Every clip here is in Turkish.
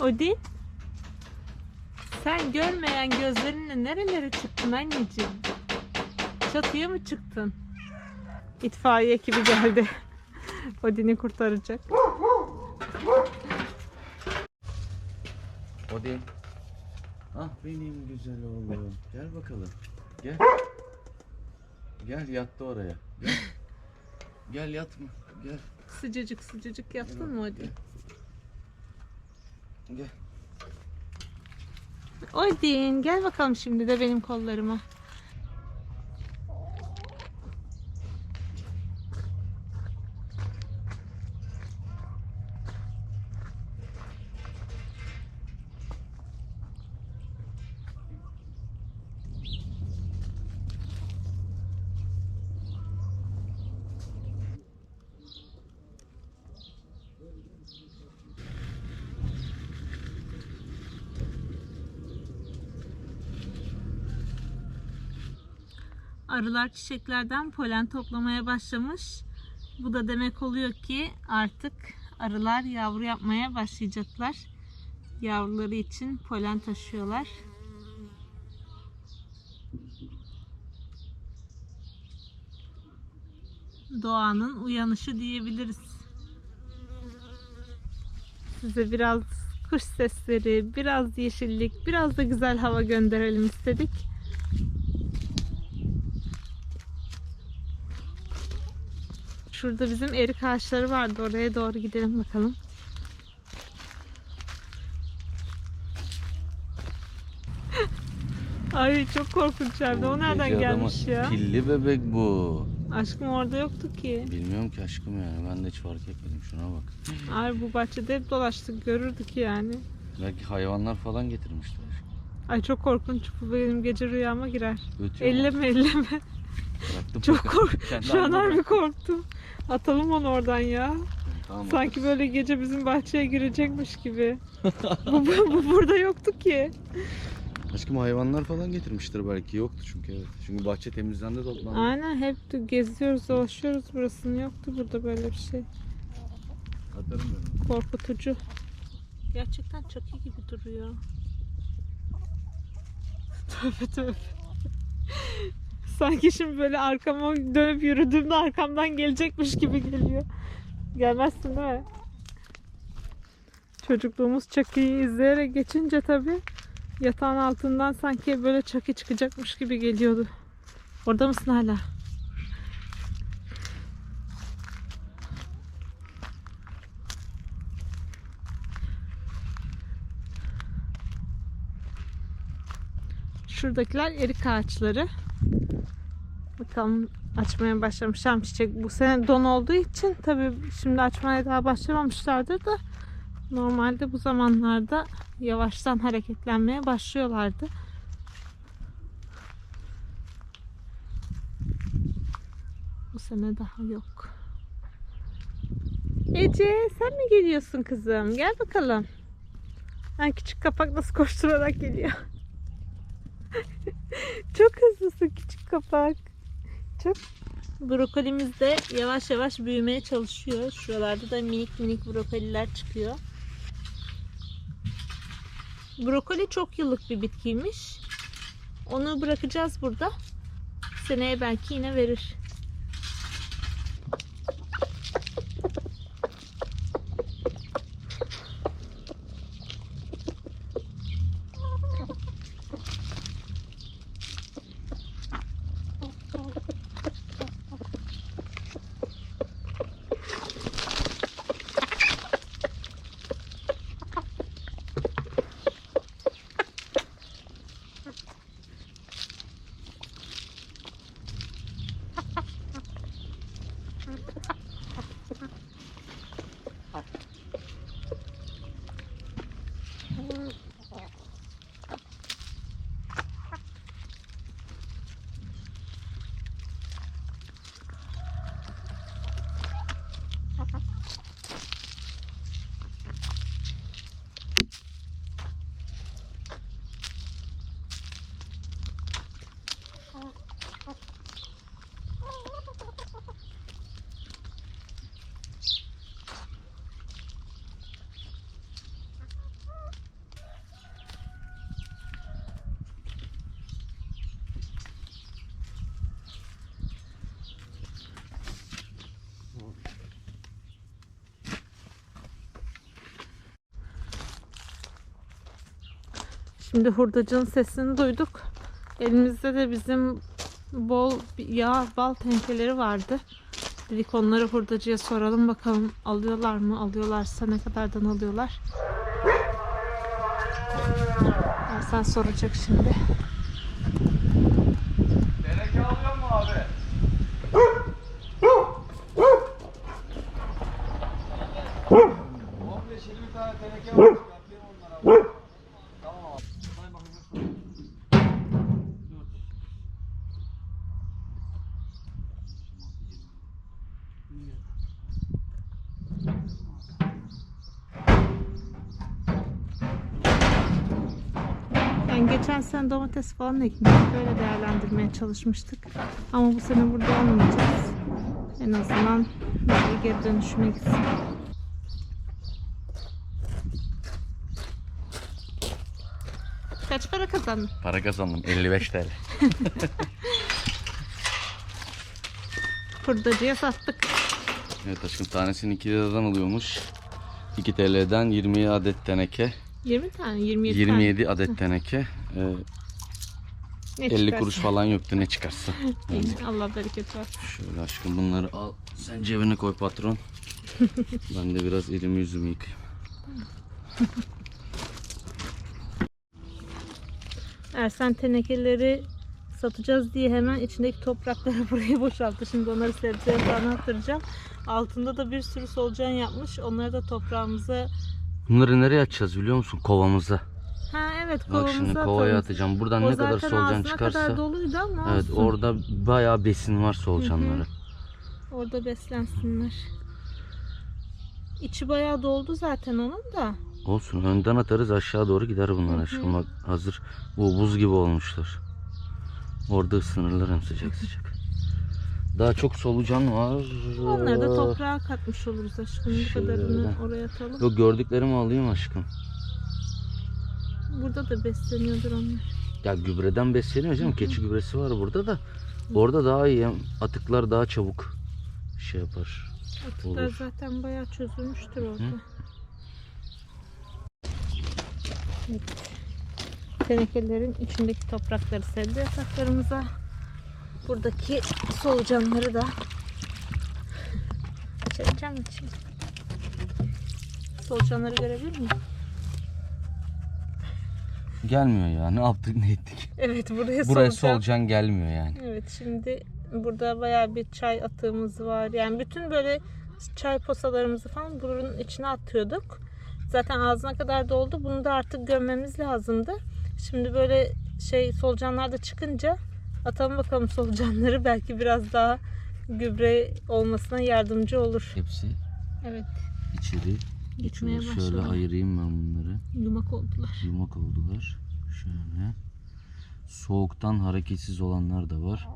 Odin. Sen görmeyen gözlerinle nerelere çıktın anneciğim? Çatıya mı çıktın? İtfaiye ekibi geldi. Odin'i kurtaracak. Odin. Ah benim güzel oğlum. Gel bakalım. Gel. Gel yattı oraya. Gel. Gel yatma. Gel. Sıcacık sıcacık yattın mı Odin? Gel. Odin gel bakalım şimdi de benim kollarıma. Arılar çiçeklerden polen toplamaya başlamış. Bu da demek oluyor ki artık arılar yavru yapmaya başlayacaklar. Yavruları için polen taşıyorlar. Doğanın uyanışı diyebiliriz. Size biraz kuş sesleri, biraz yeşillik, biraz da güzel hava gönderelim istedik. Şurada bizim erik ağaçları vardı. Oraya doğru gidelim bakalım. Ay çok korkunç evde. O nereden gelmiş ya? Pilli bebek bu. Aşkım orada yoktu ki. Bilmiyorum ki aşkım yani. Ben de hiç fark etmedim. Şuna bak. Ay bu bahçede hep dolaştık görürdük yani. Belki hayvanlar falan getirmişler. Ay çok korkunç. Bu benim gece rüyama girer. Ötüyor. Elleme elleme. Bıraktım Çok kork. Şu an harbi korktum. Atalım onu oradan ya. Tamam, Sanki böyle gece bizim bahçeye girecekmiş gibi. bu, bu, bu burada yoktu ki. Aşkım hayvanlar falan getirmiştir belki. Yoktu çünkü evet. Çünkü bahçe temizlendi toplandı. Aynen hep geziyoruz dolaşıyoruz burasının yoktu burada böyle bir şey. Atarım ben. Korkutucu. Gerçekten çakı gibi duruyor. Tövbe tövbe. Sanki şimdi böyle arkama dönüp yürüdüğümde arkamdan gelecekmiş gibi geliyor. Gelmezsin değil mi? Çocukluğumuz çakıyı izleyerek geçince tabii yatağın altından sanki böyle çakı çıkacakmış gibi geliyordu. Orada mısın hala? Şuradakiler erik ağaçları. Bakalım açmaya başlamış hem çiçek. Bu sene don olduğu için tabii şimdi açmaya daha başlamamışlardır da normalde bu zamanlarda yavaştan hareketlenmeye başlıyorlardı. Bu sene daha yok. Ece sen mi geliyorsun kızım? Gel bakalım. Ha, küçük kapak nasıl koşturarak geliyor. Çok hızlısın küçük kapak. Çok. Brokolimiz de yavaş yavaş büyümeye çalışıyor. Şuralarda da minik minik brokoliler çıkıyor. Brokoli çok yıllık bir bitkiymiş. Onu bırakacağız burada. Seneye belki yine verir. Şimdi hurdacının sesini duyduk. Elimizde de bizim bol yağ bal tenkeleri vardı. Dedik onları hurdacıya soralım bakalım alıyorlar mı? Alıyorlarsa ne kadardan alıyorlar? Sen soracak şimdi. Teneke alıyor mu abi? bir tane teneke var. Çıkartayım onlara. Tamam abi. Say bakayım. Dört. Yani geçen sene domates falan ekmiştik. Böyle değerlendirmeye çalışmıştık. Ama bu sene burada olmayacağız. En azından böyle geri dönüşüme gitsin. Kaç para kazandın? Para kazandım 55 TL. Hurdacıya sattık. Evet aşkım tanesini 2 liradan alıyormuş. 2 TL'den 20 adet teneke, 20 tane, 27 27 adet teneke, e, tane. Ne 50 çıkarsa. kuruş falan yoktu ne çıkarsa. Allah bereket versin. Şöyle aşkım bunları al. Sen cebine koy patron. ben de biraz elimi yüzümü yıkayayım. Ersen tenekeleri satacağız diye hemen içindeki toprakları buraya boşalttı. Şimdi onları sebze yatağına attıracağım. Altında da bir sürü solucan yapmış. Onları da toprağımıza... Bunları nereye atacağız biliyor musun? Kovamıza. Ha evet Bak kovamıza şimdi atalım. kovaya atacağım. Buradan O ne kadar solucan çıkarsa. kadar doluydu ama Evet olsun. orada bayağı besin var solucanlara. Orada beslensinler. İçi bayağı doldu zaten onun da. Olsun önden atarız aşağı doğru gider bunlar aşkım. Bak hazır bu buz gibi olmuşlar. Orada ısınırlar hem sıcak sıcak. Daha çok solucan var. Onları da toprağa katmış oluruz aşkım. Bu kadarını oraya atalım. Yok gördüklerimi alayım aşkım. Burada da besleniyordur onlar. Ya gübreden besleniyor canım. Keçi gübresi var burada da. Orada daha iyi. Hem atıklar daha çabuk şey yapar. Atıklar Olur. zaten bayağı çözülmüştür orada. Evet. Tenekelerin içindeki toprakları sebze yataklarımıza buradaki solucanları da çekeceğim için. Solucanları görebilir miyim? Gelmiyor ya. Ne yaptık ne ettik. Evet buraya Buraya solucan. solucan gelmiyor yani. Evet şimdi burada bayağı bir çay atığımız var. Yani bütün böyle çay posalarımızı falan bunun içine atıyorduk. Zaten ağzına kadar doldu. Bunu da artık gömmemiz lazımdı. Şimdi böyle şey solucanlar da çıkınca atalım bakalım solucanları. Belki biraz daha gübre olmasına yardımcı olur. Hepsi Evet içeri. gitmeye Şöyle, şöyle başladı. ayırayım ben bunları. Yumak oldular. Yumak oldular. Şöyle. Soğuktan hareketsiz olanlar da var.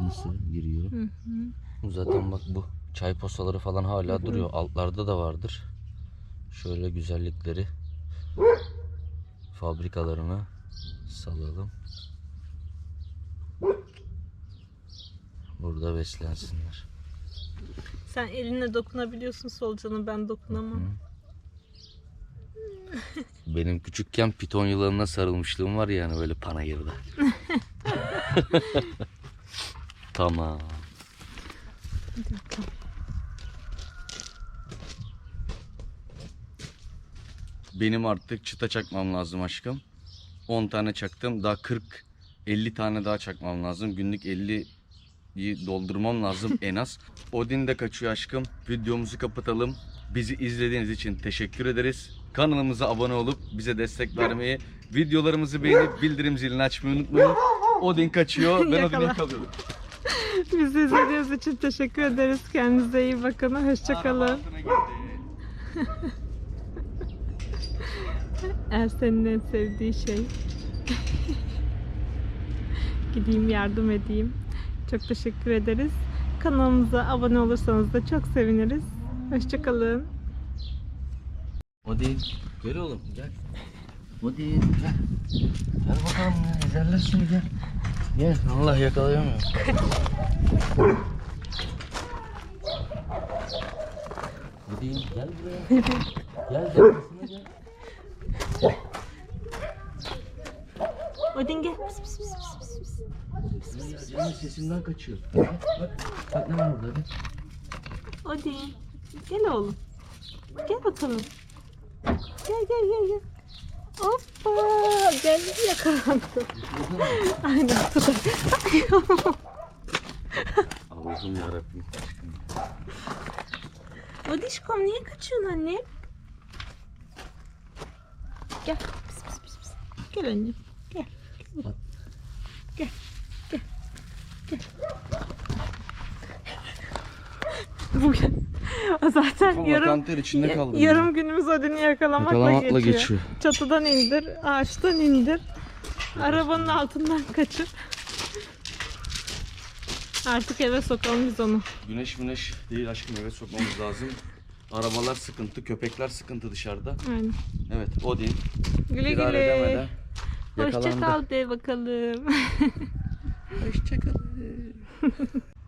Nasıl giriyor? Hı hı. Zaten bak bu çay posaları falan hala duruyor. Altlarda da vardır. Şöyle güzellikleri fabrikalarına salalım. Burada beslensinler. Sen elinle dokunabiliyorsun solucanı ben dokunamam. Benim küçükken piton yılanına sarılmışlığım var yani böyle panayırda. tamam. Benim artık çıta çakmam lazım aşkım. 10 tane çaktım. Daha 40 50 tane daha çakmam lazım. Günlük 50'yi doldurmam lazım en az. Odin de kaçıyor aşkım. Videomuzu kapatalım. Bizi izlediğiniz için teşekkür ederiz. Kanalımıza abone olup bize destek vermeyi, videolarımızı beğenip bildirim zilini açmayı unutmayın. Odin kaçıyor. Ben Odin'i yakalıyorum. Bizi izlediğiniz için teşekkür ederiz. Kendinize iyi bakın. Hoşçakalın. Ersen'in en sevdiği şey. Gideyim yardım edeyim. Çok teşekkür ederiz. Kanalımıza abone olursanız da çok seviniriz. Hoşçakalın. Odin gel oğlum gel. Odin gel. Gel bakalım ya ezerler seni gel. Gel Allah yakalayamıyorum. Odin gel buraya. gel gel. gel. Odin gel. Pıs, pıs, pıs, pıs. sesimden kaçıyor. Bak, bak ne var burada? Odin. Gel oğlum. Gel bakalım. Gel gel gel gel. Hoppa. Gel yakalandı. Aynen. Allah'ım yarabbim. Odişkom niye kaçıyorsun anne? Gel. Pıs, pıs, pıs, pıs. Gel annem. Gel. Gel. Gel. Gel. Bugün zaten Ama yarım içinde kaldım. yarım günümüz Odin'i yakalamakla, Yakalamakla geçiyor. geçiyor. Çatıdan indir, ağaçtan indir. Arabanın altından kaçır. Artık eve sokalım biz onu. Güneş güneş değil aşkım eve sokmamız lazım. Arabalar sıkıntı, köpekler sıkıntı dışarıda. Aynen. Evet Odin Güle firar güle. edemeden Hoşça yakalandı. kal de bakalım. Hoşçakalın.